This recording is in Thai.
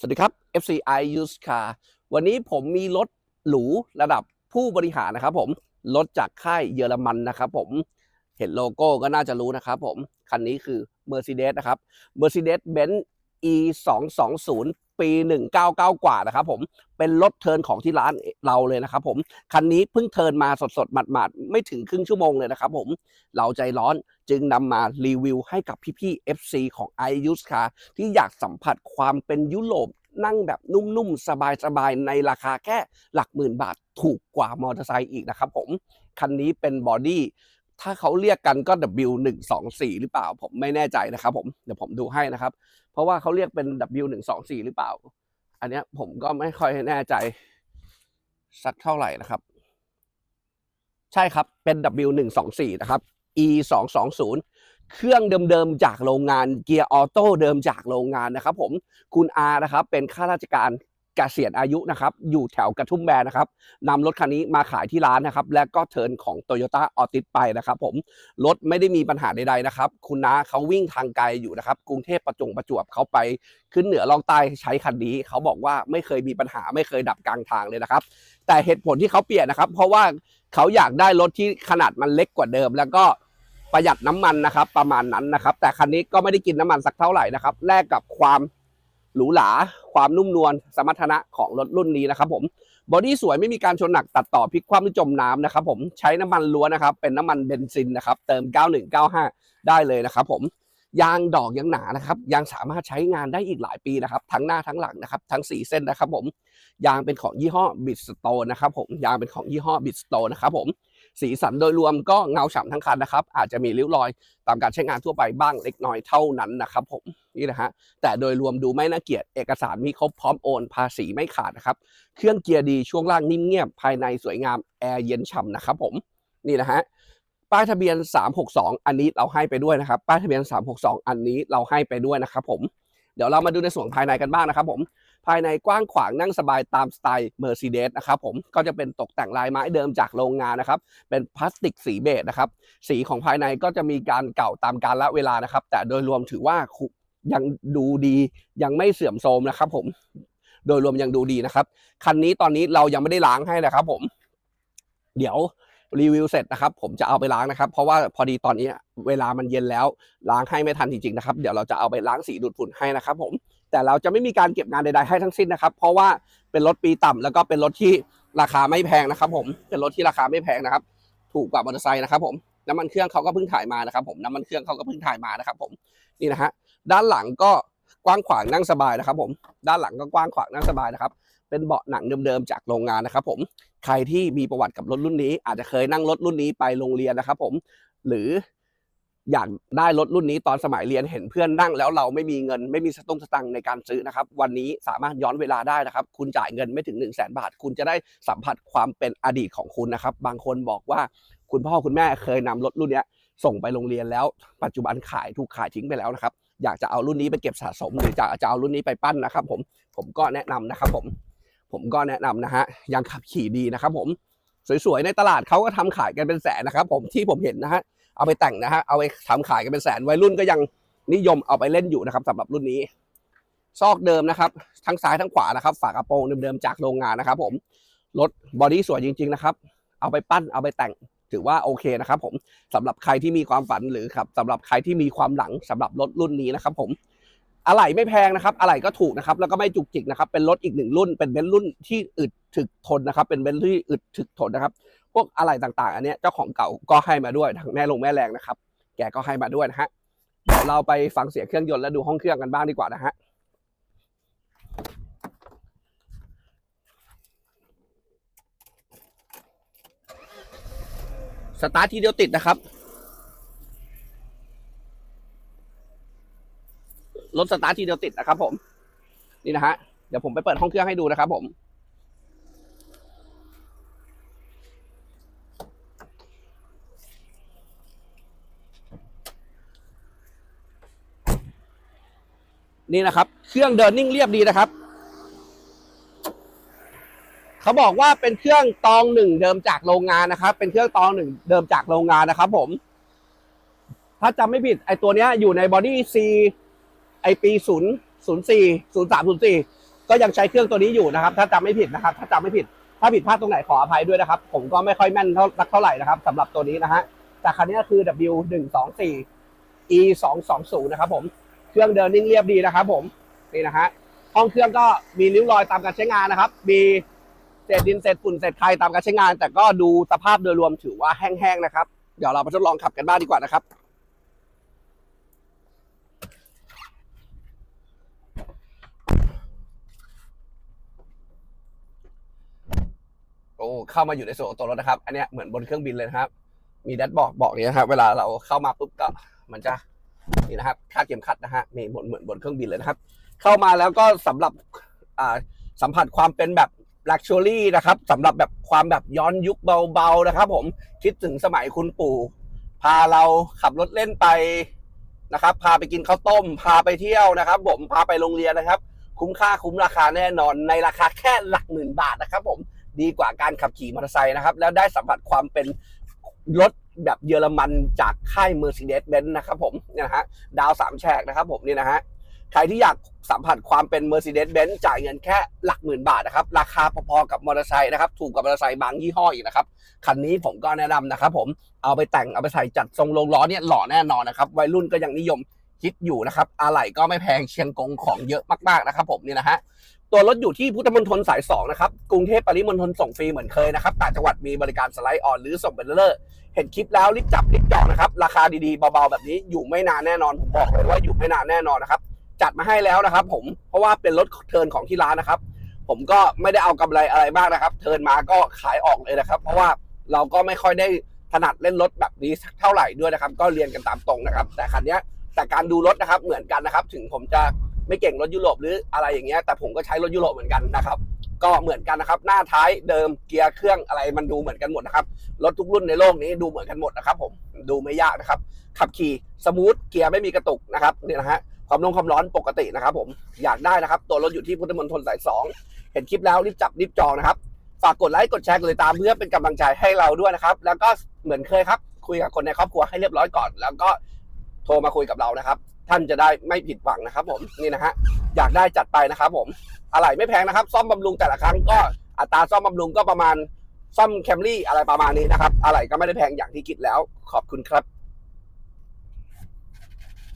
สวัสดีครับ FCI Used Car วันนี้ผมมีรถหรูระดับผู้บริหารนะครับผมรถจากค่ายเยอรมันนะครับผมเห็นโลโก้ก็น่าจะรู้นะครับผม คันนี้คือ Mercedes นะครับ Mercedes-Benz E 2 2 0 ปี 199 กว่านะครับผมเป็นรถเทินของที่ร้านเราเลยนะครับผมคันนี้เพิ่งเทินมาสดๆหมาดๆไม่ถึงครึ่งชั่วโมงเลยนะครับผมเราใจร้อนจึงนำมารีวิวให้กับพี่ๆ FC ของ i u s Car ที่อยากสัมผัสความเป็นยุโรปนั่งแบบนุ่มๆ สบายๆ ในราคาแค่หลักหมื่นบาทถูกกว่ามอเตอร์ไซค์อีกนะครับผม คันนี้เป็นบอดี้ ถ้าเขาเรียกกันก็ W124 หรือเปล่า ผมไม่แน่ใจนะครับ ผมเดี๋ยวผมดูให้นะครับ เพราะว่าเขาเรียกเป็น W124 หรือเปล่า อันนี้ผมก็ไม่ค่อยแน่ใจสักเท่าไหร่นะครับ ใช่ครับเป็น W124 นะครับ E220 เครื่องเดิมๆจากโรงงานเกียร์ออโต้เดิมจากโรงงานนะครับ ผมคุณอานะครับเป็นข้าราชการ กษียณอายุนะครับอยู่แถวกระทุ่มแบนนะครับนำรถคันนี้มาขายที่ร้านนะครับ และก็เทินของ t o y ยต้าออติสไปนะครับ ผมรถไม่ได้มีปัญหาใดๆนะครับ คุณน้าเขาวิ่งทางไกลอยู่นะครับ กรุงเทพประจงประจวบเขาไปขึ้นเหนือลองใต้ใช้คันนี้ เขาบอกว่าไม่เคยมีปัญหาไม่เคยดับกลางทางเลยนะครับ แต่เหตุผลที่เขาเปลี่ยนนะครับ เพราะว่าเขาอยากได้รถที่ขนาดมันเล็กกว่าเดิม แล้วก็ประหยัดน้ำมันนะครับ ประมาณนั้นนะครับ แต่คันนี้ก็ไม่ได้กินน้ำมันสักเท่าไหร่นะครับแลกกับความ หรูหรา ความนุ่มนวลสมรรถนะของรถรุ่นนี้นะครับผมบอดี้สวยไม่มีการชนหนักตัดต่อพลิกคว่ำหรือจมน้ำนะครับผมใช้น้ำมันล้วนนะครับ เป็นน้ำมันเบนซินนะครับ เติม 9195 ได้เลยนะครับผมยางดอกยังหนานะครับ ยังสามารถใช้งานได้อีกหลายปีนะครับ ทั้งหน้าทั้งหลังนะครับ ทั้งสีเส้นนะครับผมยางเป็นของยี่ห้อบิสโตนะครับผมยางเป็นของยี่ห้อบิสโตนะครับผม สีสันโดยรวมก็เงาฉ่ำทั้งคันนะครับ อาจจะมีริ้วรอยตามการใช้งานทั่วไปบ้างเล็กน้อยเท่านั้นนะครับผมนี่นะฮะแต่โดยรวมดูไม่น่าเกลียดเอกสารมีครบพร้อมโอน ภาษีไม่ขาดนะครับ เครื่องเกียร์ดีช่วงล่างนิ่มเงียบภายในสวยงามแอร์เย็นฉ่ำนะครับผมนี่นะฮะป้ายทะเบียน 362 อันนี้เราให้ไปด้วยนะครับ ป้ายทะเบียน 362 อันนี้เราให้ไปด้วยนะครับผมเดี๋ยวเรามาดูในส่วนภายในกันบ้างนะครับผม ภายในกว้างขวางนั่งสบายตามสไตล์ Mercedes นะครับผมก็จะเป็นตกแต่งลายไม้เดิมจากโรงงานนะครับ เป็นพลาสติกสีเบจนะครับสีของภายในก็จะมีการเก่าตามกาลเวลานะครับ แต่โดยรวมถือว่ายังดูดียังไม่เสื่อมโทรมนะครับผมโดยรวมยังดูดีนะครับ คันนี้ตอนนี้เรายังไม่ได้ล้างให้นะครับ ผม เดี๋ยวรีวิวเสร็จนะครับ ผมจะเอาไปล้างนะครับ เพราะว่าพอดีตอนนี้เวลามันเย็นแล้วล้างให้ไม่ทันจริงๆนะครับ เดี๋ยวเราจะเอาไปล้างสีดูดฝุ่นให้นะครับ ผม แต่เราจะไม่มีการเก็บงานใดๆให้ทั้งสิ้นนะครับ เพราะว่าเป็นรถปีต่ำแล้วก็เป็นรถที่ราคาไม่แพงนะครับผมเป็นรถที่ราคาไม่แพงนะครับ ถูกกว่ามอเตอร์ไซค์นะครับผมน้ำมันเครื่องเขาก็เพิ่งถ่ายมานะครับผมน้ำมันเครื่องเขาก็เพิ่งถ่ายมานะครับผมนี่นะฮะด้านหลังก็กว้างขวางนั่งสบายนะครับ ผมด้านหลังก็กว้างขวางนั่งสบายนะครับ เป็นเบาะหนังเดิมๆจากโรงงานนะครับ ผมใครที่มีประวัติกับรถรุ่นนี้ อาจจะเคยนั่งรถรุ่นนี้ไปโรงเรียนนะครับ ผมหรือ อยากได้รถรุ่นนี้ตอนสมัยเรียนเห็นเพื่อนนั่งแล้วเราไม่มีเงินไม่มีสตุ้งสตังในการซื้อนะครับ วันนี้สามารถย้อนเวลาได้นะครับ คุณจ่ายเงินไม่ถึง 1 0 0 0 0แบาท คุณจะได้สัมผัสความเป็นอดีตของคุณนะครับ บางคนบอกว่าคุณพ่อคุณแม่เคยนำรถรุ่นนี้ส่งไปโรงเรียนแล้ว ปัจจุบันขายถูกขายทิ้งไปแล้วนะครับ อยากจะเอารุ่นนี้ไปเก็บสะสมหรือจะจะเอารุ่นนี้ไปปั้นนะครับ ผมผมก็แนะนำนะครับผมผมก็แนะนำนะฮะยังขับขี่ดีนะครับ ผมสวยๆในตลาดเขาก็ทำขายกันเป็นแสนนะครับ ผมที่ผมเห็นนะฮะ เอาไปแต่งนะฮะเอาไปทำขายกันเป็นแสนวัยรุ่นก็ยังนิยมเอาไปเล่นอยู่นะครับสำหรับรุ่นนี้ ซอกเดิมนะครับทั้งซ้ายทั้งขวานะครับ ฝากระโปรงเดิมๆจากโรงงานนะครับ ผมรถบอดี้สวยจริง ๆ นะครับ เอาไปปั้นเอาไปแต่งถือว่าโอเคนะครับ ผมสำหรับใครที่มีความฝันหรือครับสำหรับใครที่มีความหลังสำหรับรถรุ่นนี้นะครับ ผม อะไหล่ไม่แพงนะครับอะไหล่ก็ถูกนะครับ แล้วก็ไม่จุกจิกนะครับ เป็นรถอีกหนึ่งรุ่น เป็นเบนซ์รุ่นที่อึดถึกทนนะครับ เป็นเบนซ์ที่อึดถึกทนนะครับ พวกอะไหล่ต่างๆ อันนี้เจ้าของเก่าก็ให้มาด้วยทางแม่ลงแม่แรงนะครับ แกก็ให้มาด้วยนะฮะเดี๋ยวเราไปฟังเสียงเครื่องยนต์และดูห้องเครื่องกันบ้างดีกว่านะฮะสตาร์ททีเดียวติดนะครับ รถสตาร์ททีเดียวติดนะครับ ผม นี่นะฮะ เดี๋ยวผมไปเปิดห้องเครื่องให้ดูนะครับ ผมนี่นะครับ เครื่องเดินนิ่งเรียบดีนะครับ เขาบอกว่าเป็นเครื่องตองหนึ่งเดิมจากโรงงานนะครับ เป็นเครื่องตองหนึ่งเดิมจากโรงงานนะครับ ผม ถ้าจำไม่ผิดไอตัวเนี้ยอยู่ในบอดี้ซี ปีศูนย์ศูนย์สี่ศูนย์สามศูนย์สี่ก็ยังใช้เครื่องตัวนี้อยู่นะครับ ถ้าจำไม่ผิดนะครับ ถ้าจำไม่ผิด ถ้าผิดพลาดตรงไหนขออภัยด้วยนะครับ ผมก็ไม่ค่อยแม่นเท่าสักเท่าไหร่นะครับสำหรับตัวนี้นะฮะแต่คันนี้คือ W 1 2 4 E 2 2 0นะครับผมเครื่องเดินนิ่งเรียบดีนะครับ ผมนี่นะฮะห้องเครื่องก็มีริ้วรอยตามการใช้งานนะครับ มีเศษดินเศษฝุ่นเศษไทยตามการใช้งาน แต่ก็ดูสภาพโดยรวมถือว่าแห้งๆนะครับ เดี๋ยวเราไปทดลองขับกันบ้างดีกว่านะครับ เข้ามาอยู่ในส่วนของตัวรถนะครับ อันเนี้ยเหมือนบนเครื่องบินเลยนะครับ มีแดชบอร์ดบอกอย่างนี้นะครับ เวลาเราเข้ามาปุ๊บก็มันจะนี่นะครับคาดเข็มขัดนะฮะมีเหมือนเหมือนบนเครื่องบินเลยนะครับ เข้ามาแล้วก็สำหรับอ่าสัมผัสความเป็นแบบลักชัวรี่นะครับสำหรับแบบความแบบย้อนยุคเบาๆนะครับ ผมคิดถึงสมัยคุณปู่ พาเราขับรถเล่นไปนะครับ พาไปกินข้าวต้ม พาไปเที่ยวนะครับ ผมพาไปโรงเรียนนะครับ คุ้มค่าคุ้มราคาแน่นอนในราคาแค่หลักหมื่นบาทนะครับ ผม ดีกว่าการขับขี่มอเตอร์ไซค์นะครับ แล้วได้สัมผัสความเป็นรถแบบเยอรมันจากค่าย Mercedes-Benz นะครับผมเนี่ยนะฮะดาวสามแฉกนะครับผมนี่นะฮะใครที่อยากสัมผัสความเป็น Mercedes-Benz จ่ายเงินแค่หลักหมื่นบาทนะครับ ราคาพอๆกับมอเตอร์ไซค์นะครับ ถูกกับมอเตอร์ไซค์บางยี่ห้ออีกนะครับ คันนี้ผมก็แนะนำนะครับผม เอาไปแต่ง เอาไปใส่จัดทรงลงล้อเนี่ยหล่อแน่นอนนะครับ วัยรุ่นก็ยังนิยมคิดอยู่นะครับ อะไหล่ก็ไม่แพงเชียงกงของเยอะมากๆนะครับผมนี่นะฮะ ตัวรถอยู่ที่พุทธมณฑลสาย 2 นะครับ กรุงเทพปริมณฑลส่งฟรีเหมือนเคยนะครับ ต่างจังหวัดมีบริการสไลด์ออนหรือส่งเป็นเลอร์เห็นคลิปแล้วรีบจับรีบจองนะครับ ราคาดีๆ เบาๆ แบบนี้อยู่ไม่นานแน่นอน ผมบอกเลยว่าอยู่ไม่นานแน่นอนนะครับ จัดมาให้แล้วนะครับ ผม เพราะว่าเป็นรถเทินของที่ร้านนะครับ ผมก็ไม่ได้เอากำไรอะไรมากนะครับ เทินมาก็ขายออกเลยนะครับ เพราะว่าเราก็ไม่ค่อยได้ถนัดเล่นรถแบบนี้เท่าไหร่ด้วยนะครับ ก็เรียนกันตามตรงนะครับ แต่คันนี้แต่การดูรถนะครับเหมือนกันนะครับ ถึงผมจะ ไม่เก่งรถยุโรปหรืออะไรอย่างเงี้ยแต่ผมก็ใช้รถยุโรปเหมือนกันนะครับ ก็เหมือนกันนะครับ หน้าท้ายเดิมเกียร์เครื่องอะไรมันดูเหมือนกันหมดนะครับรถทุกรุ่นในโลกนี้ดูเหมือนกันหมดนะครับ ผมดูไม่ยากนะครับ ขับขี่สมูทเกียร์ไม่มีกระตุกนะครับเนี่ยนะฮะความร้อนความร้อนปกตินะครับ ผมอยากได้นะครับ ตัวรถอยู่ที่พุทธมณฑลสายสองเห็นคลิปแล้วรีบจับรีบจองนะครับฝากกดไลค์กดแชร์กดติดตามเพื่อเป็นกำลังใจให้เราด้วยนะครับ แล้วก็เหมือนเคยครับ คุยกับคนในครอบครัวให้เรียบร้อยก่อน แล้วก็โทรมาคุยกับเรานะครับ ท่านจะได้ไม่ผิดหวังนะครับ ผมนี่นะฮะอยากได้จัดไปนะครับ ผมอะไรไม่แพงนะครับ ซ่อมบำรุงแต่ละครั้งก็อัตราซ่อมบำรุงก็ประมาณซ่อมแคมรี่อะไรประมาณนี้นะครับอะไรก็ไม่ได้แพงอย่างที่คิดแล้ว ขอบคุณครับ